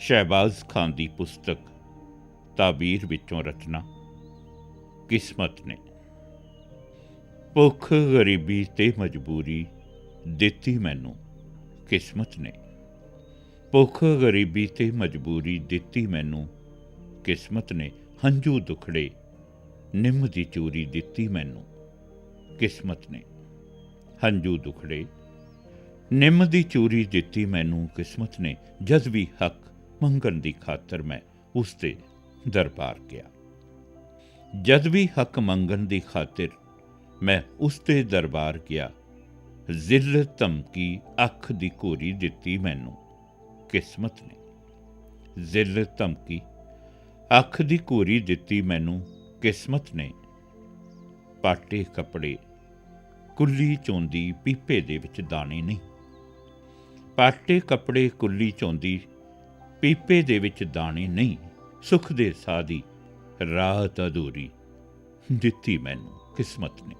ਸ਼ਹਿਬਾਜ਼ ਖਾਨ ਦੀ ਪੁਸਤਕ ਤਾਬੀਰ ਵਿੱਚੋਂ ਰਚਨਾ। ਕਿਸਮਤ ਨੇ। ਭੁੱਖ, ਗਰੀਬੀ ਤੇ ਮਜਬੂਰੀ ਦਿੱਤੀ ਮੈਨੂੰ ਕਿਸਮਤ ਨੇ। ਭੁੱਖ, ਗਰੀਬੀ ਤੇ ਮਜਬੂਰੀ ਦਿੱਤੀ ਮੈਨੂੰ ਕਿਸਮਤ ਨੇ। ਹੰਝੂ ਦੁਖੜੇ, ਨਿੰਮ ਦੀ ਚੂਰੀ ਦਿੱਤੀ ਮੈਨੂੰ ਕਿਸਮਤ ਨੇ। ਹੰਝੂ ਦੁਖੜੇ, ਨਿੰਮ ਦੀ ਚੂਰੀ ਦਿੱਤੀ ਮੈਨੂੰ ਕਿਸਮਤ ਨੇ। ਜਦ ਵੀ ਹੱਕ ਮੰਗਣ ਦੀ ਖਾਤਰ ਮੈਂ ਉਸ ਦੇ ਦਰਬਾਰ ਗਿਆ। ਜਦ ਵੀ ਹੱਕ ਮੰਗਣ ਦੀ ਖਾਤਰ ਮੈਂ ਉਸ ਦੇ ਦਰਬਾਰ ਗਿਆ, ਜ਼ਿਲ ਧਮਕੀ ਅੱਖ ਦੀ ਕੋਰੀ ਦਿੱਤੀ ਮੈਨੂੰ, ਕਿਸਮਤ ਨੇ। ਜ਼ਿਲ ਧਮਕੀ ਅੱਖ ਦੀ ਕੋਰੀ ਦਿੱਤੀ ਮੈਨੂੰ, ਕਿਸਮਤ ਨੇ। ਪਾਟੇ ਕੱਪੜੇ, ਕੁੱਲੀ ਚੋਂਦੀ ਪੀਪੇ ਦੇ ਵਿੱਚ ਦਾਣੇ ਨਹੀਂ। ਪਾਟੇ ਕੱਪੜੇ, ਕੁੱਲੀ ਚੋਂਦੀ ਪੀਪੇ ਦੇ ਵਿੱਚ ਦਾਣੇ ਨਹੀਂ, ਸੁਖ ਦੇ ਸਾਦੀ ਰਾਤ ਅਧੂਰੀ ਦਿੱਤੀ ਮੈਨੂੰ ਕਿਸਮਤ ਨੇ।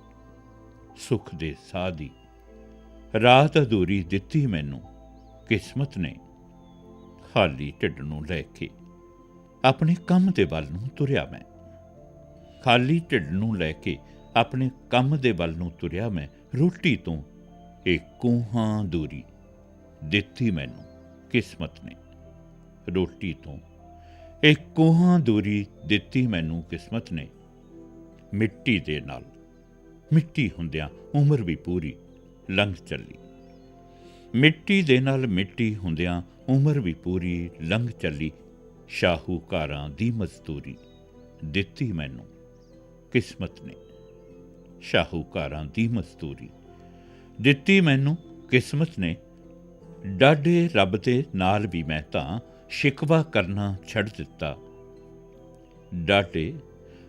ਸੁਖ ਦੇ ਸਾਦੀ ਰਾਤ ਅਧੂਰੀ ਦਿੱਤੀ ਮੈਨੂੰ ਕਿਸਮਤ ਨੇ। ਖਾਲੀ ਢਿੱਡ ਨੂੰ ਲੈ ਕੇ ਆਪਣੇ ਕੰਮ ਦੇ ਵੱਲ ਨੂੰ ਤੁਰਿਆ ਮੈਂ। ਖਾਲੀ ਢਿੱਡ ਨੂੰ ਲੈ ਕੇ ਆਪਣੇ ਕੰਮ ਦੇ ਵੱਲ ਨੂੰ ਤੁਰਿਆ ਮੈਂ, ਰੋਟੀ ਤੋਂ ਇਹ ਕੋਹਾਂ ਦੂਰੀ ਦਿੱਤੀ ਮੈਨੂੰ ਕਿਸਮਤ ਨੇ। ਰੋਟੀ ਤੋਂ। ਇੱਕ ਕੋਹਾਂ ਦੂਰੀ ਦਿੱਤੀ ਮੈਨੂੰ ਕਿਸਮਤ ਨੇ। ਮਿੱਟੀ ਦੇ ਨਾਲ। ਮਿੱਟੀ ਹੁੰਦਿਆਂ ਉਮਰ ਵੀ ਪੂਰੀ ਲੰਘ ਚੱਲੀ। ਮਿੱਟੀ ਦੇ ਨਾਲ ਮਿੱਟੀ ਹੁੰਦਿਆਂ ਉਮਰ ਵੀ ਪੂਰੀ ਲੰਘ ਚੱਲੀ। ਸ਼ਾਹੂਕਾਰਾਂ ਦੀ ਮਜ਼ਦੂਰੀ ਦਿੱਤੀ ਮੈਨੂੰ ਕਿਸਮਤ ਨੇ। ਸ਼ਾਹੂਕਾਰਾਂ ਦੀ ਮਜ਼ਦੂਰੀ ਦਿੱਤੀ ਮੈਨੂੰ ਕਿਸਮਤ ਨੇ। ਡਾਢੇ ਰੱਬ ਦੇ ਨਾਲ ਵੀ ਮੈਂ ਤਾਂ ਸ਼ਿਕਵਾ ਕਰਨਾ ਛੱਡ ਦਿੱਤਾ। ਡਾਟੇ,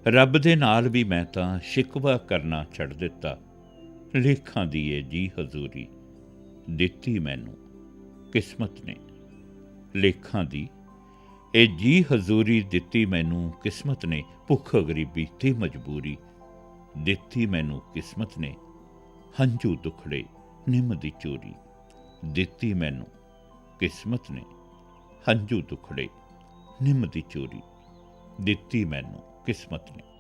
ਰੱਬ ਦੇ ਨਾਲ ਵੀ ਮੈਂ ਤਾਂ ਸ਼ਿਕਵਾ ਕਰਨਾ ਛੱਡ ਦਿੱਤਾ। ਲੇਖਾਂ ਦੀ ਇਹ ਜੀ ਹਜ਼ੂਰੀ। ਦਿੱਤੀ ਮੈਨੂੰ। ਕਿਸਮਤ ਨੇ। ਲੇਖਾਂ ਦੀ ਇਹ ਜੀ ਹਜ਼ੂਰੀ ਦਿੱਤੀ ਮੈਨੂੰ ਕਿਸਮਤ ਨੇ। ਭੁੱਖ ਗਰੀਬੀ ਤੇ ਮਜਬੂਰੀ। ਦਿੱਤੀ ਮੈਨੂੰ ਕਿਸਮਤ ਨੇ। ਹੰਝੂ ਦੁਖੜੇ, ਨਿੰਮ ਦੀ ਚੋਰੀ। ਦਿੱਤੀ ਮੈਨੂੰ ਕਿਸਮਤ ਨੇ। ਹੰਝੂ ਦੁਖੜੇ ਨਿੰਮ ਦੀ ਚੋਰੀ ਦਿੱਤੀ ਮੈਨੂੰ ਕਿਸਮਤ ਨੇ।